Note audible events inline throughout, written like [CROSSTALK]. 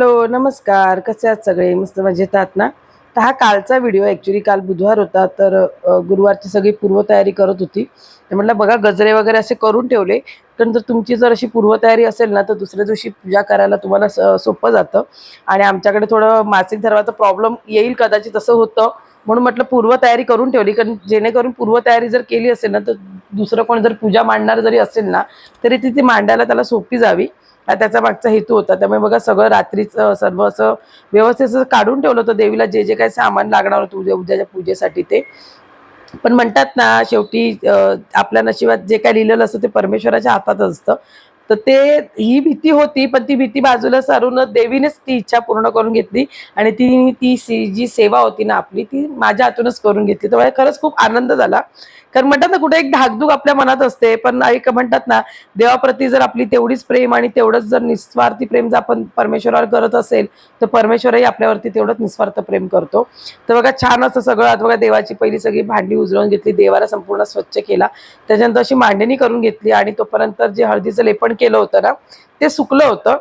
Hello नमस्कार. कसे आहात सगळे? मस्त मजेत आहात ना? तर हा कालचा व्हिडिओ ॲक्च्युली काल बुधवार होता तर गुरुवारची सगळी पूर्वतयारी करत होती. तर म्हटलं बघा गजरे वगैरे असे करून ठेवले. कारण जर तुमची जर अशी पूर्वतयारी असेल ना तर दुसऱ्या दिवशी पूजा करायला तुम्हाला स- सोपं जातं. आणि आमच्याकडे थोडं मासिक धर्माचा प्रॉब्लेम येईल कदाचित असं होतं. म्हणून म्हटलं पूर्वतयारी करून ठेवली. कारण जेणेकरून पूर्वतयारी जर केली असेल ना तर दुसरं कोण जर पूजा मांडणार जरी असेल ना तरी ती ती मांडायला त्याला सोपी जावी. हा त्याचा मागचा हेतू होता. त्यामुळे बघा सगळं रात्रीचं सर्व असं व्यवस्थित काढून ठेवलं होतं देवीला. जे जे काही सामान लागणार होतं उद्या उद्याच्या पूजेसाठी ते. पण म्हणतात ना शेवटी आपल्या नशिबात जे काय लिहिलेलं असतं ते परमेश्वराच्या हातात असतं. तर ते ही भीती होती पण ती भीती बाजूला सारून देवीनेच ती इच्छा पूर्ण करून घेतली. आणि ती ती जी सेवा होती ना आपली ती माझ्या हातूनच करून घेतली. तर मला खरंच खूप आनंद झाला. कारण म्हणतात ना कुठे एक धाकधूक आपल्या मनात असते पण एक म्हणतात ना देवाप्रती जर आपली तेवढीच प्रेम आणि तेवढंच जर निस्वार्थी प्रेम जर आपण परमेश्वरावर करत असेल तर परमेश्वरही आपल्यावरती तेवढंच निस्वार्थ प्रेम करतो. तर बघा छान असं सगळं आता बघा देवाची पहिली सगळी भांडी उजळून घेतली देवाला संपूर्ण स्वच्छ केला. त्याच्यानंतर अशी मांडणी करून घेतली आणि तोपर्यंत जे हळदीचं लेपण केलं होतं ना ते सुकलं होतं.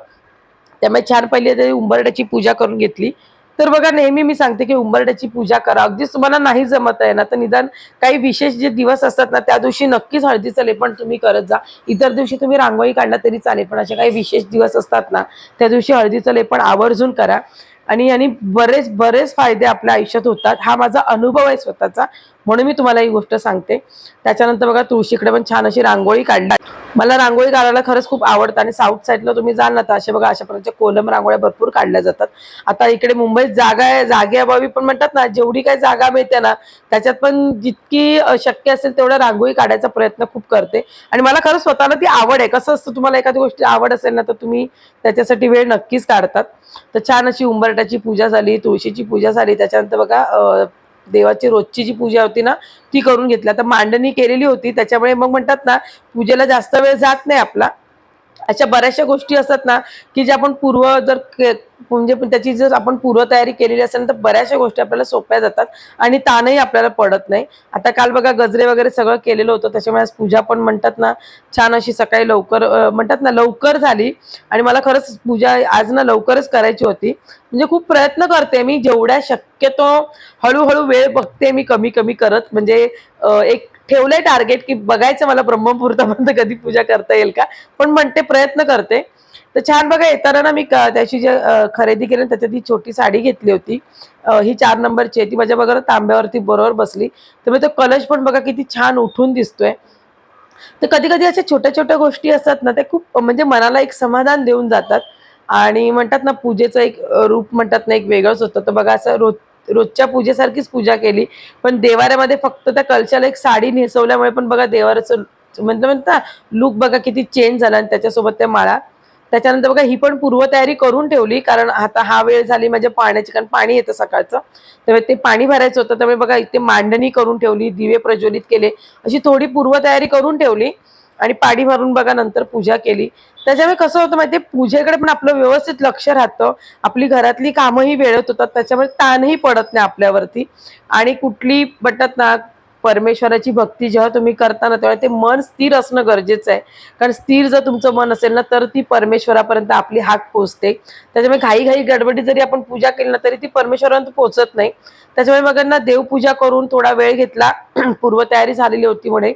त्यामुळे छान पहिले उंबरड्याची पूजा करून घेतली. तर बघा नेहमी मी सांगते की उंबरड्याची पूजा करा. अगदीच तुम्हाला नाही जमत आहे ना तर निदान काही विशेष जे दिवस असतात ना त्या दिवशी नक्कीच हळदीचं लेपण तुम्ही करत जा. इतर दिवशी तुम्ही रांगोळी काढला तरी चालेल पण असे काही विशेष दिवस असतात ना त्या दिवशी हळदीचं लेपण आवर्जून करा. आणि याने बरेच बरेच फायदे आपल्या आयुष्यात होतात. हा माझा अनुभव आहे स्वतःचा. म्हणून मी तुम्हाला ही गोष्ट सांगते. त्याच्यानंतर बघा तुळशीकडे पण छान अशी रांगोळी काढली. मला रांगोळी काढायला खरंच खूप आवडतं आणि साऊथ साईडला तुम्ही जाल ना तर अशा बघा अशा प्रकारच्या कोलम रांगोळ्या भरपूर काढल्या जातात. आता इकडे मुंबईत जागा आहे जागेअभावी पण म्हणतात ना जेवढी काही जागा मिळते ना त्याच्यात पण जितकी शक्य असेल तेवढं रांगोळी काढायचा प्रयत्न खूप करते. आणि मला खरं स्वतःला ती आवड आहे. कसं असतं तुम्हाला एखादी गोष्टी आवड असेल ना तर तुम्ही त्याच्यासाठी वेळ नक्कीच काढतात. तर छान अशी उंबरट्याची पूजा झाली तुळशीची पूजा झाली. त्याच्यानंतर बघा देवाची रोजची जी पूजा होती ना ती करून घेतली. आता मांडणी केलेली होती त्याच्यामुळे मग म्हणतात ना पूजेला जास्त वेळ जात नाही आपला. अशा बऱ्याचशा गोष्टी असतात ना की ज्या आपण पूर्व जर के- म्हणजे त्याची जर आपण पूर्वतयारी केलेली असेल तर बऱ्याचशा गोष्टी आपल्याला सोप्या जातात आणि ताणही आपल्याला पडत नाही. आता काल बघा गजरे वगैरे सगळं केलेलं होतं त्याच्यामुळे आज पूजा पण म्हणतात ना छान अशी सकाळी लवकर म्हणतात ना लवकर झाली आणि मला खरंच पूजा आज ना लवकरच करायची होती. म्हणजे खूप प्रयत्न करते मी जेवढ्या शक्यतो हळूहळू वेळ बघते मी कमी कमी करत. म्हणजे एक ठेवलंय टार्गेट की बघायचं मला ब्रह्ममुहूर्तापर्यंत कधी पूजा करता येईल का? पण म्हणते प्रयत्न करते. तर छान बघा येताना ना मी त्याची जे खरेदी केली त्याच्यात ही छोटी साडी घेतली होती. ही चार नंबरची आहे. ती माझ्या बघा तांब्यावरती बरोबर बसली. तर मी तो कलश पण बघा किती छान उठून दिसतोय. तर कधी कधी अशा छोट्या छोट्या गोष्टी असतात ना ते खूप म्हणजे मनाला एक समाधान देऊन जातात. आणि म्हणतात ना पूजेचं एक रूप म्हणतात ना एक वेगळंच होतं. तर बघा असं रोज रोजच्या पूजेसारखीच पूजा केली. पण देवाऱ्यामध्ये फक्त त्या कलशाला एक साडी नेसवल्यामुळे पण बघा देवाऱ्याचं म्हणतो म्हणता लुक बघा किती चेंज झाला आणि त्याच्यासोबत त्या माळा. त्याच्यानंतर बघा ही पण पूर्वतयारी करून ठेवली कारण आता हा वेळ झाली माझ्या पाण्याची कारण पाणी येतं सकाळचं. त्यामुळे ते पाणी भरायचं होतं त्यामुळे बघा इथे मांडणी करून ठेवली दिवे प्रज्वलित केले. अशी थोडी पूर्वतयारी करून ठेवली. आणि पाणी भरून बघा नंतर पूजा केली. त्याच्यामुळे कसं होतं माहितीये पूजेकडे पण आपलं व्यवस्थित लक्ष राहतं. आपली घरातली कामंही वेळेत होतात त्याच्यामुळे ताणही पडत नाही आपल्यावरती. आणि कुठली बटत ना परमेश्वराची भक्ती जेव्हा तुम्ही करता ना तेव्हा ते मन स्थिर असणं गरजेचं आहे. कारण स्थिर जर तुमचं मन असेल ना तर ती परमेश्वरापर्यंत आपली हाक पोचते त्याच्यामुळे घाई घाई गडबडी जरी आपण पूजा केली ना तरी ती परमेश्वरापर्यंत पोहोचत नाही. त्याच्यामुळे मग ना देवपूजा करून थोडा वेळ घेतला. [CLEARS THROAT] पूर्वतयारी झालेली होती म्हणे.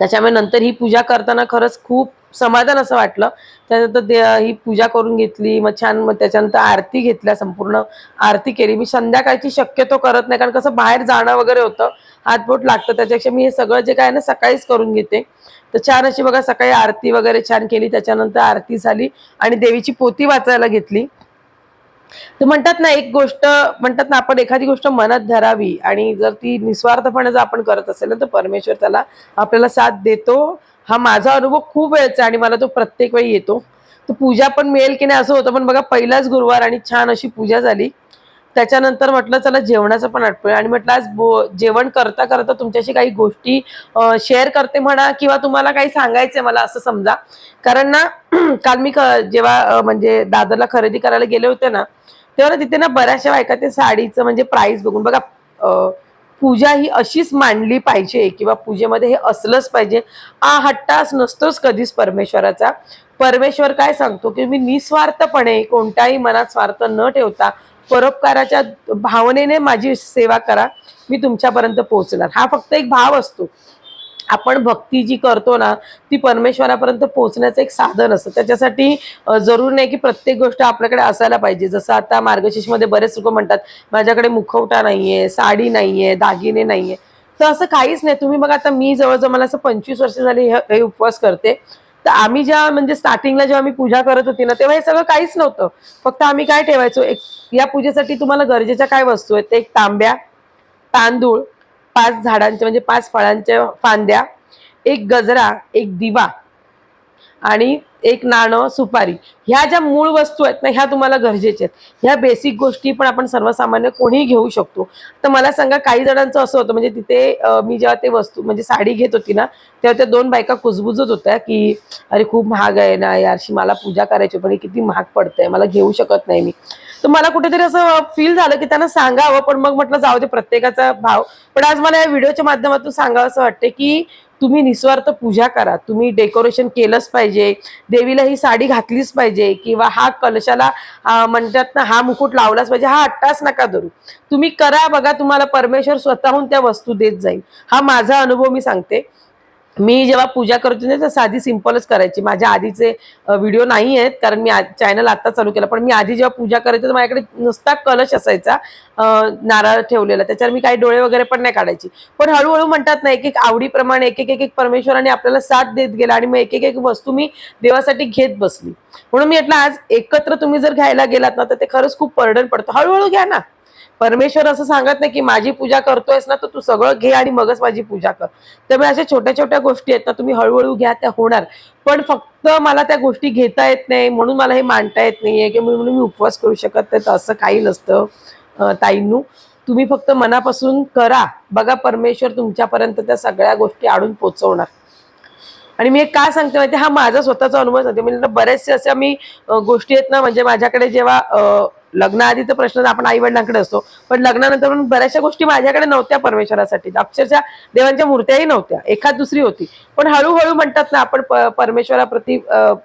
त्याच्यामुळे नंतर ही पूजा करताना खरंच खूप समाधान असं वाटलं. त्यानंतर दे ही पूजा करून घेतली मग छान मग त्याच्यानंतर आरती घेतल्या संपूर्ण आरती केली. मी संध्याकाळची शक्यतो करत नाही कारण कसं बाहेर जाणं वगैरे होतं हातबोट लागतं. त्याच्यापेक्षा मी हे सगळं जे काय आहे ना सकाळीच करून घेते. तर छान अशी बघा सकाळी आरती वगैरे छान केली. त्याच्यानंतर आरती झाली आणि देवीची पोती वाचायला घेतली. तर म्हणतात ना एक गोष्ट म्हणतात ना आपण एखादी गोष्ट मनात धरावी आणि जर ती निस्वार्थपणे जर आपण करत असेल ना तर परमेश्वर त्याला आपल्याला साथ देतो. हा माझा अनुभव खूप वेळचा आणि मला तो प्रत्येक वेळी येतो. तर पूजा पण मिळेल की नाही असं होतं पण बघा पहिलाच गुरुवार आणि छान अशी पूजा झाली. त्याच्यानंतर म्हटलं चला जेवणाचं पण आठवूया आणि म्हटलं आज बो जेवण करता करता तुमच्याशी काही गोष्टी शेअर करते म्हणा किंवा तुम्हाला काही सांगायचंय मला असं समजा. कारण ना [CLEARS THROAT] काल मी जेव्हा म्हणजे दादरला खरेदी करायला गेले होते ना तेव्हा तिथे ना बऱ्याचशा बायका ते साडीचं म्हणजे प्राइस बघून बघा पूजा ही अशीच मांडली पाहिजे किंवा पूजेमध्ये हे असलंच पाहिजे. हा हट्टास नसतोच कधीच परमेश्वराचा. परमेश्वर काय सांगतो की मी निस्वार्थपणे कोणत्याही मनात स्वार्थ न ठेवता परोपकाराच्या भावनेने माझी सेवा करा. मी तुमच्यापर्यंत पोहोचणार. हा फक्त एक भाव असतो. आपण भक्ती जी करतो ना ती परमेश्वरापर्यंत पोहोचण्याचं एक साधन असतं. त्याच्यासाठी जरूर नाही की प्रत्येक गोष्ट आपल्याकडे असायला पाहिजे. जसं आता मार्गशीर्षमध्ये बरेच लोक म्हणतात माझ्याकडे मुखवटा नाहीये साडी नाहीये दागिने नाहीये. तर असं काहीच नाही. तुम्ही बघा आता मी जवळजवळ मला असं पंचवीस वर्ष झाली हे उपवास करते. तर आम्ही ज्या म्हणजे स्टार्टिंगला जेव्हा आम्ही पूजा करत होती ना तेव्हा हे सगळं काहीच नव्हतं. फक्त आम्ही काय ठेवायचो एक या पूजेसाठी तुम्हाला गरजेच्या काय वस्तू आहेत? ते एक तांब्या तांदूळ पाच झाडांच्या म्हणजे पाच फळांच्या फांद्या एक गजरा एक दिवा आणि एक नाणं सुपारी ह्या ज्या मूळ वस्तू आहेत ना ह्या तुम्हाला गरजेच्या आहेत. ह्या बेसिक गोष्टी पण आपण सर्वसामान्य कोणीही घेऊ शकतो. तर मला सांगा काही जणांचं असं होतं म्हणजे तिथे मी जेव्हा ते वस्तू म्हणजे साडी घेत होती ना तेव्हा त्या दोन बायका कुजबुजत होत्या की अरे खूप महाग आहे ना यारशी मला पूजा करायची पण हे किती महाग पडतंय मला घेऊ शकत नाही मी. तर मला कुठेतरी असं फील झालं की त्यांना सांगावं पण मग म्हटलं जाऊ दे प्रत्येकाचा भाव. पण आज मला या व्हिडिओच्या माध्यमातून सांगावं असं वाटते की तुम्ही निस्वार्थ पूजा करा. तुम्ही डेकोरेशन केलंच पाहिजे. देवीला ही साडी घातलीच पाहिजे किंवा हा कलशाला म्हणतात ना हा मुकुट लावलाच पाहिजे. हा अट्टाच नका धरू. तुम्ही करा बघा तुम्हाला परमेश्वर स्वतःहून त्या वस्तू देत जाईल. हा माझा अनुभव मी सांगते. मी जेव्हा पूजा करत होते तर साधी सिंपलच करायची. माझ्या आधीचे व्हिडिओ नाही आहेत कारण मी चॅनल आता चालू केला. पण मी आधी जेव्हा पूजा करायची तर माझ्याकडे नुसता कलश असायचा नारळ ठेवलेला. त्याच्यावर मी काही डोळे वगैरे पण नाही काढायची. पण हळूहळू म्हणतात ना एक एक आवडीप्रमाणे एक एक एक एक परमेश्वराने आपल्याला साथ देत गेला आणि मग एक एक एक वस्तू मी देवासाठी घेत बसली. म्हणून मी म्हटलं आज एकत्र तुम्ही जर घ्यायला गेलात ना तर ते खरंच खूप बर्डन पडतं. हळूहळू घ्या ना. परमेश्वर असं सांगत नाही की माझी पूजा करतोयस ना तर तू सगळं घे आणि मगच माझी पूजा कर. त्यामुळे अशा छोट्या छोट्या गोष्टी आहेत ना तुम्ही हळूहळू घ्या त्या होणार. पण फक्त मला त्या गोष्टी घेता येत नाही म्हणून मला हे मांडता येत नाहीये की म्हणून मी उपवास करू शकत नाही तर असं काही नसतं ताईंनू. तुम्ही फक्त मनापासून करा. बघा परमेश्वर तुमच्यापर्यंत त्या सगळ्या गोष्टी आणून पोचवणार. आणि मी एक का सांगते माहिती हा माझा स्वतःचा अनुभव सांगते. म्हणजे बरेचसे अशा मी गोष्टी आहेत ना म्हणजे माझ्याकडे जेव्हा लग्नाआधी तर प्रश्न आपण आई वडिलांकडे असतो. पण लग्नानंतर पण बऱ्याचशा गोष्टी माझ्याकडे नव्हत्या परमेश्वरासाठी. अक्षरशः देवांच्या मूर्त्याही नव्हत्या. एखाद दुसरी होती. पण हळूहळू म्हणतात ना आपण प- परमेश्वराप्रती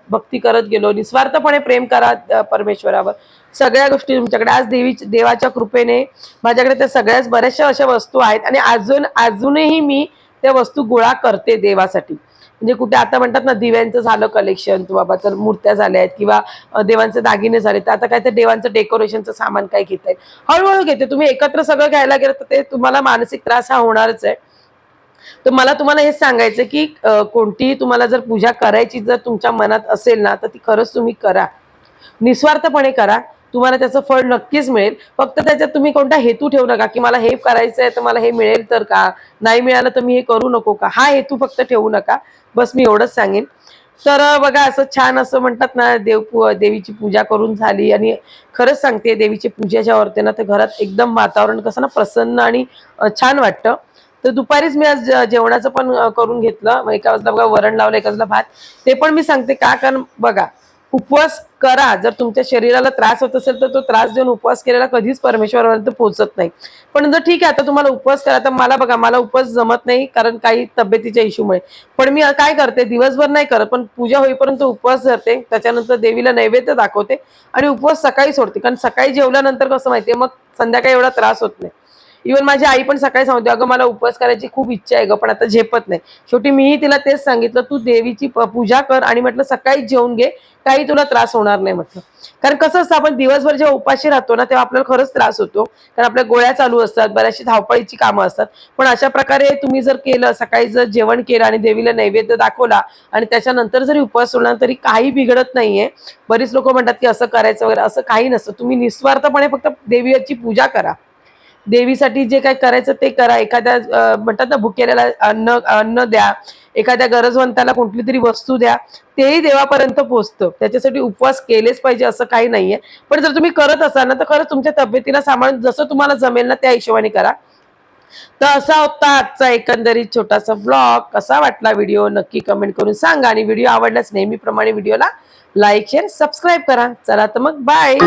भक्ती करत गेलो. निस्वार्थपणे प्रेम करा परमेश्वरावर. सगळ्या गोष्टी तुमच्याकडे. आज देवी देवाच्या कृपेने माझ्याकडे त्या सगळ्याच बऱ्याचशा अशा वस्तू आहेत. आणि अजून अजूनही मी त्या वस्तू गोळा करते देवासाठी. म्हणजे कुठे आता म्हणतात ना दिव्यांचं झालं कलेक्शन बाबा तर मूर्त्या झाल्या आहेत किंवा देवांचे दागिने झाले तर आता काय तर देवांचं डेकोरेशनचं सामान काय घेत आहेत. हळूहळू घेते. तुम्ही एकत्र सगळं घ्यायला गेलं तर ते तुम्हाला मानसिक त्रास हा होणारच आहे. तर मला तुम्हाला हेच सांगायचं की कोणतीही तुम्हाला जर पूजा करायची जर तुमच्या मनात असेल ना तर ती खरंच तुम्ही करा. निस्वार्थपणे करा. तुम्हाला त्याचं फळ नक्कीच मिळेल. फक्त त्याच्यात तुम्ही कोणता हेतू ठेवू नका की मला हे करायचं आहे तर मला हे मिळेल तर का? नाही मिळालं तर मी हे करू नको का? हा हेतू फक्त ठेवू नका. बस मी एवढंच सांगेन. तर बघा असं छान असं म्हणतात ना देव देवीची पूजा करून झाली आणि खरंच सांगते देवीची पूजेच्या वरते ना तर घरात एकदम वातावरण कसं ना प्रसन्न आणि छान वाटतं. तर दुपारीच मी आज जेवणाचं पण करून घेतलं. मग एका वाजता बघा वरण लावलं एका वाजता भात. ते पण मी सांगते का? कारण बघा उपवास करा. जर तुमच्या शरीराला त्रास होत असेल तर तो त्रास देऊन उपवास केलेला कधीच परमेश्वरापर्यंत पोहोचत नाही. पण जर ठीक आहे आता तुम्हाला उपवास करा तर मला बघा मला उपवास जमत नाही कारण काही तब्येतीच्या इश्यूमुळे. पण मी काय करते दिवसभर नाही करत पण पूजा होईपर्यंत उपवास धरते. त्याच्यानंतर देवीला नैवेद्य दाखवते आणि उपवास सकाळी सोडते. कारण सकाळी जेवल्यानंतर कसं माहितीये मग संध्याकाळी एवढा त्रास होत नाही. इव्हन माझी आई पण सकाळी सांगते अगं मला उपवास करायची खूप इच्छा आहे गं पण आता झेपत नाही. शेवटी मीही तिला तेच सांगितलं तू देवीची पूजा कर आणि म्हटलं सकाळी जेवून घे काही तुला त्रास होणार नाही म्हटलं. कारण कसं असतं आपण दिवसभर जेव्हा उपाशी राहतो ना तेव्हा आपल्याला खरंच त्रास होतो. कारण आपल्या गोळ्या चालू असतात बऱ्याचशी धावपळीची कामं असतात. पण अशा प्रकारे तुम्ही जर केलं सकाळी जर जेवण केलं आणि देवीला नैवेद्य दाखवला आणि त्याच्यानंतर जरी उपवास सोडला तरी काही बिघडत नाहीये. बरीच लोक म्हणतात की असं करायचं वगैरे असं काही नसतं. तुम्ही निस्वार्थपणे फक्त देवीची पूजा करा. देवीसाठी जे काय करायचं ते करा. एखाद्या म्हणतात ना भुकेल्याला अन्न अन्न द्या. एखाद्या गरजवंताला कुठली तरी वस्तू द्या. तेही देवापर्यंत पोहोचतं त्याच्यासाठी उपवास केलेच पाहिजे असं काही नाहीये. पण जर तुम्ही करत असाल ना तर खरंच तुमच्या तब्येतीला सांभाळून जसं तुम्हाला जमेल ना त्या हिशोबाने करा. तर असा होता आजचा एकंदरीत छोटासा ब्लॉग कसा वाटला व्हिडिओ नक्की कमेंट करून सांगा. आणि व्हिडिओ आवडल्यास नेहमीप्रमाणे व्हिडिओला लाईक शेअर सबस्क्राईब करा. चला तर मग बाय